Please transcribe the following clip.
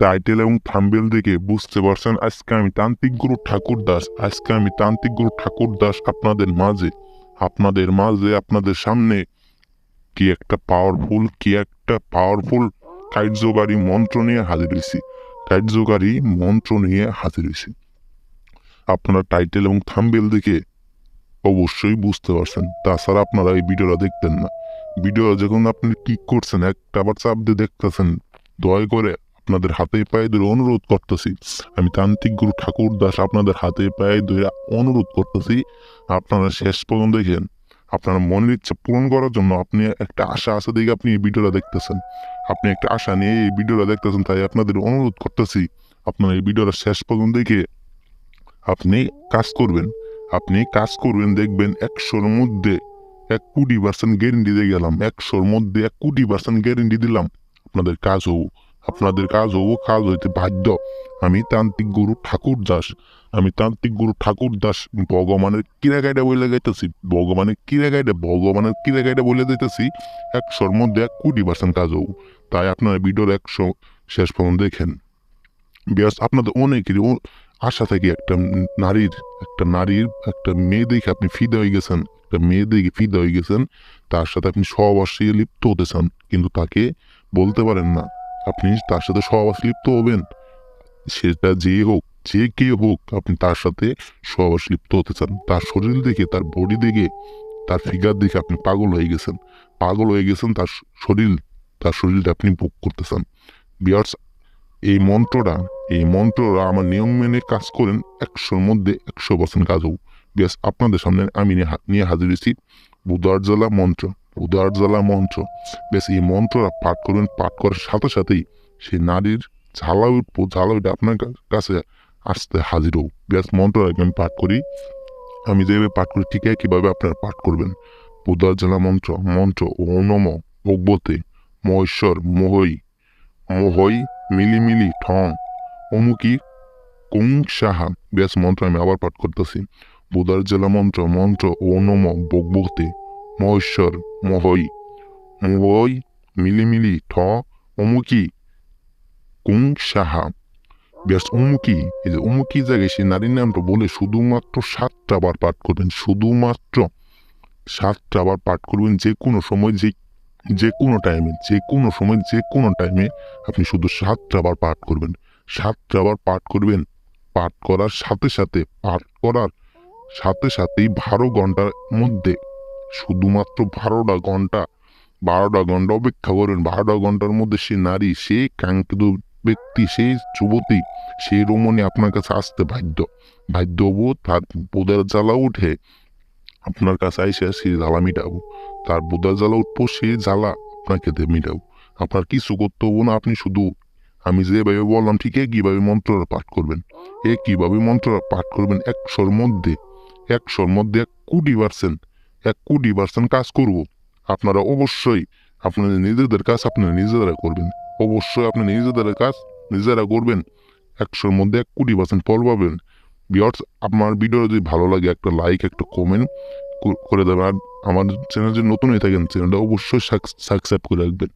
Title এবং thumbnail দেখে বুঝতে পারছেন, আজকে আমি তান্ত্রিক গুরু ঠাকুর দাস। আজকে আমি তান্ত্রিক গুরু ঠাকুর দাস আপনাদের মাঝে। আপনাদের মাঝে, আপনাদের সামনে কি একটা পাওয়ারফুল কি একটা পাওয়ারফুল কার্যকারী মন্ত্র নিয়ে হাজির হয়েছি। কার্যকারী মন্ত্র নিয়ে হাজির হয়েছি। আপনারা টাইটেল এবং থাম্বেল দেখে অবশ্যই বুঝতে পারছেন। তাছাড়া আপনারা এই ভিডিওটা দেখতেন না। ভিডিও যখন আপনি ক্লিক করছেন, একটা আবার চাপ দিয়ে দেখতেছেন, দয়া করে আপনাদের হাতে পায়ে ধরে অনুরোধ করতেছি। আমি তান্ত্রিক গুরু ঠাকুর দাস আপনাদের হাতে পায়ে ধরে অনুরোধ করতেছি। আপনারা শেষ পর্যন্ত দেখেন, আপনার মনের ইচ্ছা পূরণ করার জন্য আপনি একটা আশা আছে দেখে আপনি এই ভিডিওটা দেখতেছেন। আপনি একটা আশা নিয়ে এই ভিডিওটা দেখতেছেন, তাই আপনাদের অনুরোধ করতেছি, আপনারা এই ভিডিওটা শেষ পর্যন্ত দেখে আপনি কাজ করবেন। আপনি কাজ করবেন, দেখবেন একশোর মধ্যে এক কোটি পার্সেন্ট গ্যারেন্টি দিয়ে গেলাম, একশোর মধ্যে এক কোটি পার্সেন্ট গ্যারেন্টি দিলাম, আপনাদের কাজ হব আপনাদের কাজ হব কাজ হইতে বাধ্য। আমি তান্ত্রিক গুরু ঠাকুর দাস। আমি তান্ত্রিক গুরু ঠাকুর দাস। ভগবানের কিরা গাইডে বলে গাইতেছি। ভগবানের কিরা গাইডে, ভগবানের কিরা গাইডে বলে দিতেছি একশোর মধ্যে এক কোটি পার্সেন্ট কাজ হব তাই আপনারা ভিডিওর একশো শেষ পর্যন্ত দেখেন। বিয়াস, আপনাদের অনেকেরই ও- আশা থেকে একটা নারীর একটা নারীর, একটা মেয়ে দেখে আপনি ফিদা হয়ে গেছেন। একটা মেয়ে দেখে ফিদা হয়ে গেছেন। তার সাথে আপনি সহবাসে লিপ্ত হতে চান। কিন্তু তাকে বলতে পারেন না। আপনি তার সাথে সহবাসে লিপ্ত হবেন। সেটা যে হোক, যে কে হোক, আপনি তার সাথে সহবাস লিপ্ত হতে চান। তার শরীর দেখে, তার বডি দেখে, তার ফিগার দেখে আপনি পাগল হয়ে গেছেন। পাগল হয়ে গেছেন তার শরীর, তার শরীরটা আপনি ভোগ করতে চান। বিয়ার্স এই মন্ত্রটা, এই মন্ত্ররা আমার নিয়ম মেনে কাজ করেন একশোর মধ্যে একশো পার্সেন্ট কাজ হোক। ব্যাস আপনাদের সামনে আমি নিয়ে হাজির হয়েছি। উদার জ্বালা মন্ত্র। উদার জ্বালা মন্ত্র ব্যাস এই মন্ত্রটা পাঠ করবেন, পাঠ করার সাথে সাথেই সেই নারীর ঝালা উঠবো ঝালা উঠে আপনার কাছে আসতে হাজির হোক ব্যাস মন্ত্রটাকে আমি পাঠ করি। আমি যেভাবে পাঠ করি, ঠিক একইভাবে আপনারা পাঠ করবেন। উদার জ্বালা মন্ত্র মন্ত্র ও নম, ভগবতে, মহেশ্বর, মোহই মোহই মিলিমিলি ঠং, অমুকি, কুং সাহা। ব্যাস মন্ত্র আমি আবার পাঠ করতেছি। বুদার জেলা মন্ত্র মন্ত্র ও নম বকবকতে মহেশ্বর মহই। মোহই মিলিমিলি ঠ অমুকি কুং সাহা ব্যাস অমুকি এই যে অমুকি জায়গায় সেই নারীর নামটা বলে শুধুমাত্র সাতটা বার পাঠ করবেন, শুধুমাত্র সাতটা বার পাঠ করবেন যে কোনো সময়, যে যে কোনো টাইমে যে কোনো সময়, যে কোনো টাইমে আপনি শুধু সাতটা বার পাঠ করবেন। সাতটা বার পাঠ করবেন, পাঠ করার সাথে সাথে, পাঠ করার সাথে সাথেই বারো ঘণ্টার মধ্যে শুধুমাত্র বারোটা ঘণ্টা বারোটা ঘণ্টা অপেক্ষা করবেন বারোটা ঘণ্টার মধ্যে সে নারী সেই কাঙ্ক্ষিত ব্যক্তি সেই যুবতী সেই রমণী আপনার কাছে আসতে বাধ্য। বাধ্য হব তার বোধের জ্বালা উঠে আপনার কাছে আইসে সেই জ্বালা মিটাবো। তার বোধের জ্বালা উঠবো সেই জ্বালা আপনাকে মিটাবো। আপনার কিছু করতে হব না, আপনি শুধু আমি যেভাবে বললাম, ঠিক একইভাবে মন্ত্রটা পাঠ করবেন। একইভাবে মন্ত্রটা পাঠ করবেন, একশোর মধ্যে একশোর মধ্যে এক কোটি পার্সেন্ট এক কোটি পার্সেন্ট কাজ করব। আপনারা অবশ্যই আপনাদের নিজেদের কাজ আপনারা নিজেরা করবেন। অবশ্যই আপনি নিজেদের কাজ নিজেরা করবেন। একশোর মধ্যে এক কোটি পার্সেন্ট ফল পাবেন। বিয়ার্স আপনার ভিডিও যদি ভালো লাগে, একটা লাইক একটা কমেন্ট করে দেবেন। আর আমার চ্যানেল যদি নতুন হয়ে থাকেন, চ্যানেলটা অবশ্যই সাবস্ক্রাইব করে রাখবেন।